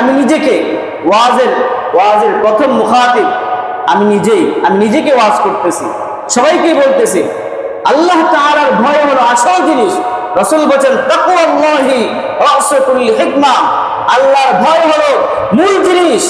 আমি নিজেকে ওয়াজের ওয়াজের প্রথম মুখাতিব। আমি নিজেই, আমি নিজেকে ওয়াজ করতেছি। সবাইকে বলতেছি, আল্লাহ তাআলার ভয় হলো আসল জিনিস। রসুল হিকমা। আল্লাহর ভয় হলো মূল জিনিস।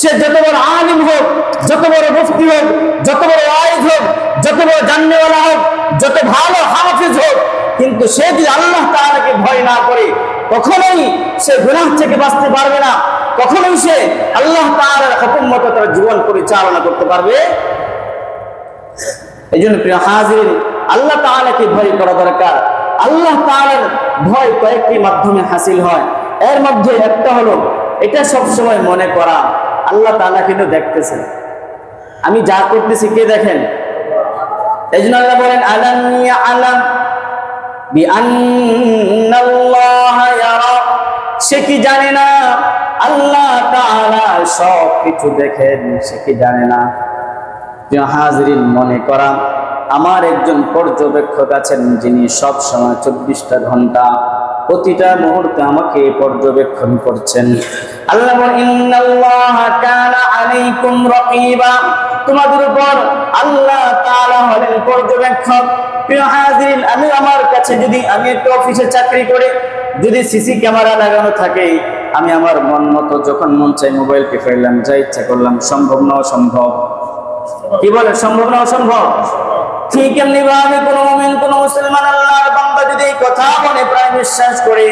সে যত বড় আলিম হোক, যত বড় মুফতি হোক, যত বড় ওয়াইজ হোক, যত বড় জাননেওয়ালা হোক, যত ভালো হাফিজ হোক, কিন্তু সে যদি আল্লাহ তাআলাকে ভয় না করে কখনোই সে গুনাহ থেকে বাঁচতে পারবে না। কখনোই সে আল্লাহ তাআলার হুকুম মতো তার জীবন পরিচালনা করতে পারবে। এই জন্য প্রিয় হাজির আল্লাহ তাআলাকে ভয় করা দরকার। আল্লাহ তাআলার ভয় কয়েকটি মাধ্যমে হাসিল হয়। এর মধ্যে একটা হলো, এটা সব সময় মনে করা। আল্লাহ তাআলা কিন্তু দেখতেছেন। আমি যা করতেছি কে দেখেন? এই জন্য আল্লাহ বলেন, আলাম আলাম সে কি জানে না? আল্লাহ সব কিছু দেখেন, সে কি জানে না? হাজরিন, মনে করা, আমার একজন পর্যবেক্ষক আছেন যিনি সব সময় চব্বিশটা ঘণ্টা প্রতিটা মুহূর্তে আমাকে পর্যবেক্ষণ করছেন। আল্লাহ তোমাদের উপর আল্লাহ হলেন পর্যবেক্ষক। প্রিয় হাজিরিন, আমি আমার কাছে যদি আমি একটা অফিসে চাকরি করে যদি সিসি ক্যামেরা লাগানো থাকে, আমি আমার মন মতো যখন মন চাই মোবাইলকে ফেললাম, যা ইচ্ছা করলাম, সম্ভব না অসম্ভব। কি বলে, সম্ভব না অসম্ভব? ঠিক এমনি ভাবে কোন মুমিন, কোন মুসলমান আল্লাহর বান্দা যদি এই কথা মনে প্রায় বিশ্বাস করে,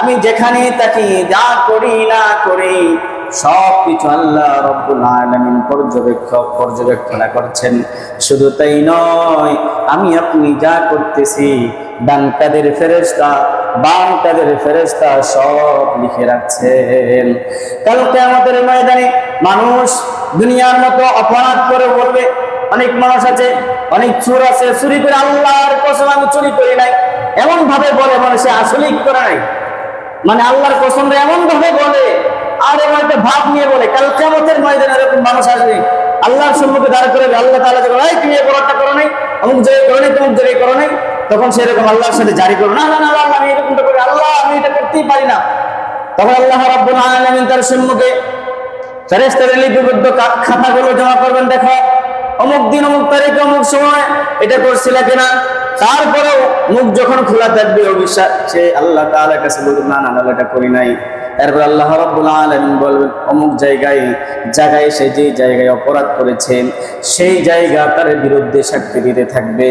আমি যেখানে থাকি, যা করি না করি সব কিছু আল্লাহ রব্বুল আলামিন পর্যবেক্ষক, পর্যবেক্ষণা করছেন। শুধু তাই নয়, আমি আপনি যা করতেছি ডান কাদের ফেরেশতা বাম কাদের ফেরেশতা সব লিখে রাখছেন। কালকে আমাদের ময়দানে মানুষ দুনিয়ার মতো অপরাধ করে বলবে, অনেক মানুষ আছে, অনেক চোর আছে, চুরি করে আল্লাহর কসম আমি চুরি করি নাই। এমন ভাবে বলে মানে সে আসলেই করে নাই। মানে আল্লাহর কসম এমন ভাবে বলে, আর এমন একটা ভাব নিয়ে বলে, কাল কেমতের ময়দানে এরকম মানুষ আসবে, আল্লাহর সম্মুখে দাঁড় করে আল্লাহ এই তুমি এই অপরাধটা করো নাই, অমুক জায়গায় করো নাই, তমুক জায়গায় করো নাই। তখন সেরকম আল্লাহর সাথে জারি করব না না আল্লাহ আমি এরকমটা করি, আল্লাহ, আমি এটা করতেই পারি না। তখন আল্লাহ রাব্বুল আলামিন তার সম্মুখে ফেরেস্তাদের লিপিবদ্ধ খাতাগুলো জমা করবেন, দেখো। অমুক দিন, অমুক তারিখে, অমুক সময় এটা করছিলা কিনা? তারপরেও মুখ যখন খোলা থাকবে অবিশ্বাস সে আল্লাহ তাআলার কাছে বলবে না না আল্লাহ এটা করি নাই। এরপর আল্লাহ রাব্বুল আলামিন বলবেন অমুক জায়গায় জায়গায় সে যে জায়গায় অপরাধ করেছে সেই জায়গা তার বিরুদ্ধে সাক্ষী দিতে থাকবে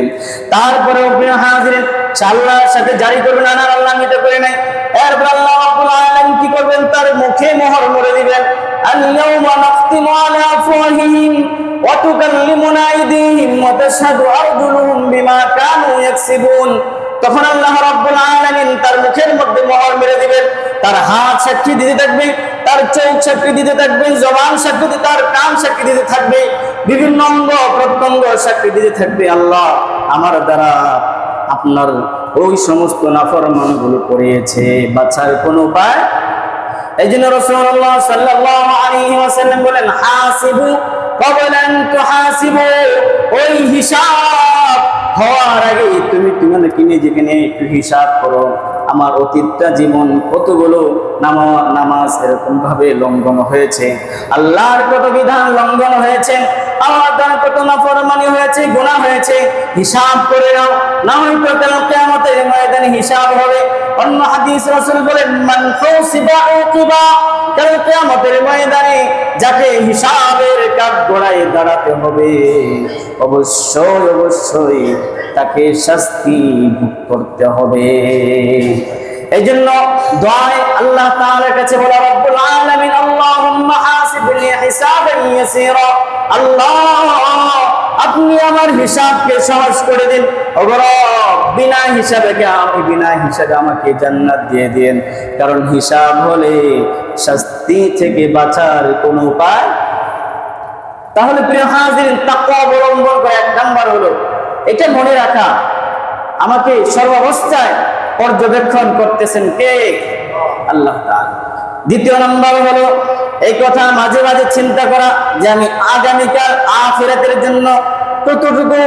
তারপরে হাজির আল্লাহর সাথে জারি করবেন না না আল্লাহ আমি এটা করি নাই এরপর আল্লাহ রাব্বুল আলামিন কি করবেন তার মুখে মোহর মরে দিবেন اليوم نختم على أفواههم وتكلمنا أيديهم وتشهد أرجلهم بما كانوا يكسبون তখন আল্লাহ রাব্বুল আলামিন তার মুখের মধ্যে মোহর মেরে দিবেন তার হাত সাক্ষী দিতে থাকবে, তার চোখ সাক্ষী দিতে থাকবে, জবান সাক্ষী দিতে, তার কান সাক্ষী দিতে থাকবে, বিভিন্ন অঙ্গ প্রত্যঙ্গ সাক্ষী দিতে থাকবে। আল্লাহ আমার দ্বারা আপনার ওই সমস্ত নাফরমানগুলো করিয়েছে বাচ্চার কোনো উপায়? এই জন্য রসুল্লাহ সাল্লাল্লাহু আলাইহি ওয়াসাল্লাম বলেন, হাসিবু ক্বাবলা তো তুহাসিবু। ওই হিসাব হওয়ার আগে তুমি তুমি কি নিজেকে নিয়ে একটু হিসাব করো। আমার অতীতটা জীবন কতগুলো নামা নামাজ এরকম ভাবে লঙ্ঘন হয়েছে। আল্লাহর কত বিধান লঙ্ঘন হয়েছে আমার হয়েছে হয়েছে, হিসাব করে কেন অন্য কিয়ামতের ময়দানে যাকে হিসাবের কাপ গোড়ায় দাঁড়াতে হবে, অবশ্যই অবশ্যই তাকে শাস্তি করতে হবে। এই জন্য দোয়ায় আল্লাহ তাআলার কাছে বলা রব্বুল আলামিন আল্লাহুম্মা হাসিবনি হিসাবান ইয়াসীরা। আল্লাহ, আপনি আমার হিসাবকে সহজ করে দিন। বিনা হিসাবে বিনা হিসাবে আমাকে জান্নাত দিয়ে দিন কারণ হিসাব হলে শাস্তি থেকে বাঁচার কোনো উপায় তাহলে প্রিয় হাজির তাকওয়া অবলম্বন করে এক নাম্বার হলো, এটা মনে রাখা, আমাকে সর্বাবস্থায় পর্যবেক্ষণ করতেছেন কে? আল্লাহ তাআলা। দ্বিতীয় নাম্বার হলো, এই কথা মাঝে মাঝে চিন্তা করা যে আমি আগামীকাল আখিরাতের জন্য কতটুকু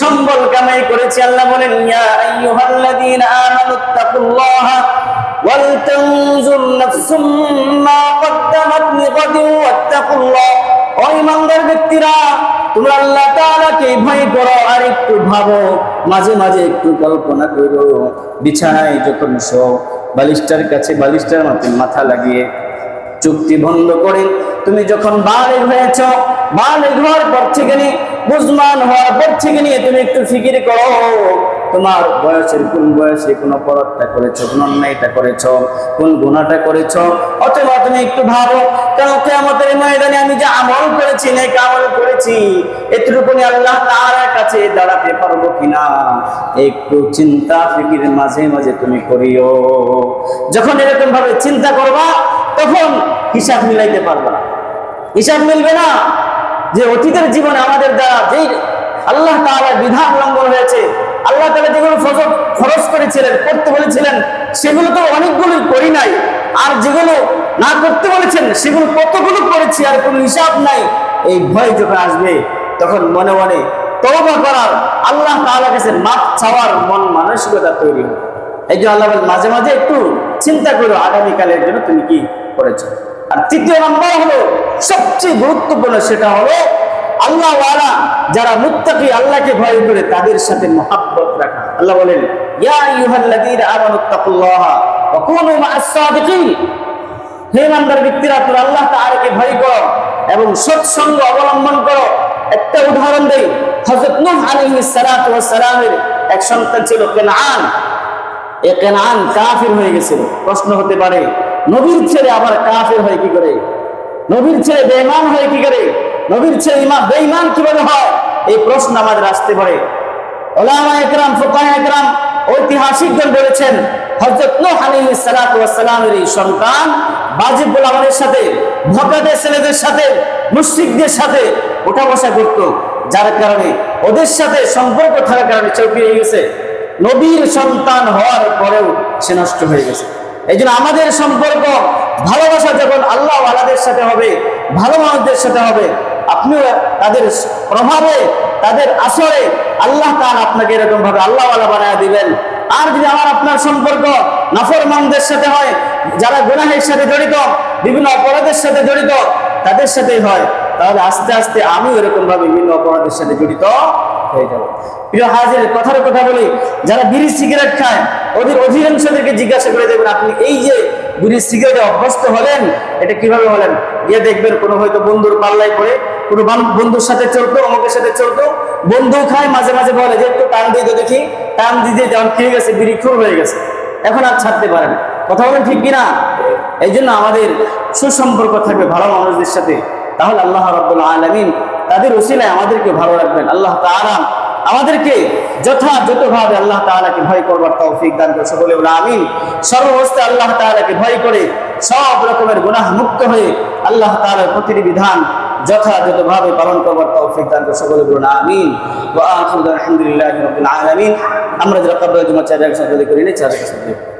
সম্বল কামাই করেছি? আল্লাহ বলেন, ইয়া আইয়ুহাল্লাযীনা আমানুত্তাকুল্লাহা ওয়াল তানজুর নাফসুম মা ইত্তাকুল্লাহ ও ইমানদার ব্যক্তিরা, তোমরা আল্লাহ তাআলাকে ভয় করো আর একটু ভাবো, মাঝে মাঝে একটু কল্পনা করো। বিছানায় যখন শো বালিশটার কাছে বালিশটার মাথা লাগিয়ে চুক্তি ভঙ্গ করে তুমি যখন বালে হয়েছ বালে হওয়ার পর থেকে বুঝমান হওয়ার পর থেকে নিয়ে তুমি একটু ফিকির করো। তোমার বয়সের কোন বয়সে কোন অপরাধটা করেছ, কোন অন্যায়টা করেছ, কোন গুণাটা করেছ, অথবা তুমি একটু ভাবো, কেন আমাদের ময়দানে আমি যে আমল করেছি না আমল করেছি এটুকুনি আল্লাহ তার কাছে দাঁড়াতে পারব কিনা? একটু চিন্তা ফিকির মাঝে মাঝে তুমি করিও। যখন এরকম ভাবে চিন্তা করবা, তখন হিসাব মিলাইতে পারবা হিসাব মিলবে না যে অতীতের জীবনে আমাদের দ্বারা যেই আল্লাহ তাআলার বিধান লঙ্ঘন হয়েছে, আল্লাহ তাআলা যেগুলো ফসল খরচ করেছিলেন, করতে বলেছিলেন, সেগুলো তো অনেকগুলো করি নাই। আর যেগুলো না করতে বলেছেন, সেগুলো কতগুলো করেছি আর কোনো হিসাব নাই। এই ভয় যখন আসবে, তখন মনে মনে তওবা করার আল্লাহ তাআলার কাছে মাপ চাওয়ার মন মানসিকতা তৈরি হবে। এই জন্য আল্লাহ মাঝে মাঝে একটু চিন্তা করো, আগামীকালের জন্য তুমি কি করেছ? আর তৃতীয় নম্বর হলো, সবচেয়ে গুরুত্বপূর্ণ সেটা হলো, আল্লাহ যারা মুত্তাকি, আল্লাহকে ভয় করে তাদের সাথে মহাব্বত রাখা। আল্লাহ বলেন, ইয়া ব্যক্তিরা আল্লাহ ভয় এবং অবলম্বন উদাহরণ দেই এক ছিল কেনান। এ কেনান হয়ে প্রশ্ন হতে পারে নবীর ছেলে আবার কাফির হয় কি করে? নবীর ছেলে বেঈমান হয় কি করে? নবীর ছেলে ইমান বেঈমান কীভাবে হয়? এই প্রশ্ন আমাদের আসতে পারে। ওলামা একরাম ফুকাহা একরাম বলেছেন সন্তান সাথে সাথে সাথে বসা যার কারণে ওদের সাথে সম্পর্ক থাকার কারণে চৌকি হয়ে গেছে। নবীর সন্তান হওয়ার পরেও সে নষ্ট হয়ে গেছে। এই জন্য আমাদের সম্পর্ক, ভালোবাসা যখন আল্লাহ আলাদের সাথে হবে, ভালো মানুষদের সাথে হবে, আপনিও তাদের প্রভাবে, তাদের আসরে আল্লাহ তাআলা আপনাকে এরকম ভাবে আল্লাহ আলা বানায় দিবেন। আর যদি আমার আপনার সম্পর্ক নাফরমানদের সাথে হয়, যারা গুনাহের সাথে জড়িত, বিভিন্ন অপরাধের সাথে জড়িত, তাদের সাথেই হয়। তাহলে আস্তে আস্তে আমিও এরকম ভাবে বিভিন্ন অপরাধের সাথে জড়িত কথার কথা বলি, যারা বিড়ি সিগারেট খায় ওদের অধিকাংশদেরকে জিজ্ঞাসা করে দেবেন আপনি এই যে বিড়ি সিগারেটে অভ্যস্ত হলেন, এটা কীভাবে হলেন? গিয়ে দেখবেন কোনো হয়তো বন্ধুর পাল্লাই পড়ে, কোনো বন্ধুর সাথে চলতো, অমুকের সাথে চলতো, বন্ধু খায়, মাঝে মাঝে বলে যে, একটু টান দিয়ে দেখি। টান দিতে যেমন খেয়ে গেছে, বিড়ি খুব হয়ে গেছে। এখন আর ছাড়তে পারে কথা বলেন ঠিক কিনা? এই জন্য আমাদের সুসম্পর্ক থাকবে ভালো মানুষদের সাথে। তাহলে আল্লাহ রাব্বুল আলামিন তাদের উসিলায় আমাদেরকে ভালো রাখবেন। আল্লাহ তাআলা আমাদেরকে যথাযথভাবে আল্লাহ তাআলাকে ভয় করবার তৌফিক দান সকলে বলে আমিন। সর্বাবস্থায় আল্লাহ তাআলাকে ভয় করে সব রকমের গুনাহ মুক্ত হয়ে আল্লাহ তাআলার প্রতিটি বিধান যথাযথভাবে পালন করবার তৌফিক দান সকলে বলুন, আমিন। আলহামদুলিল্লাহি আমরা যারা কবর জমা চার একসাথে করি না চার একসাথে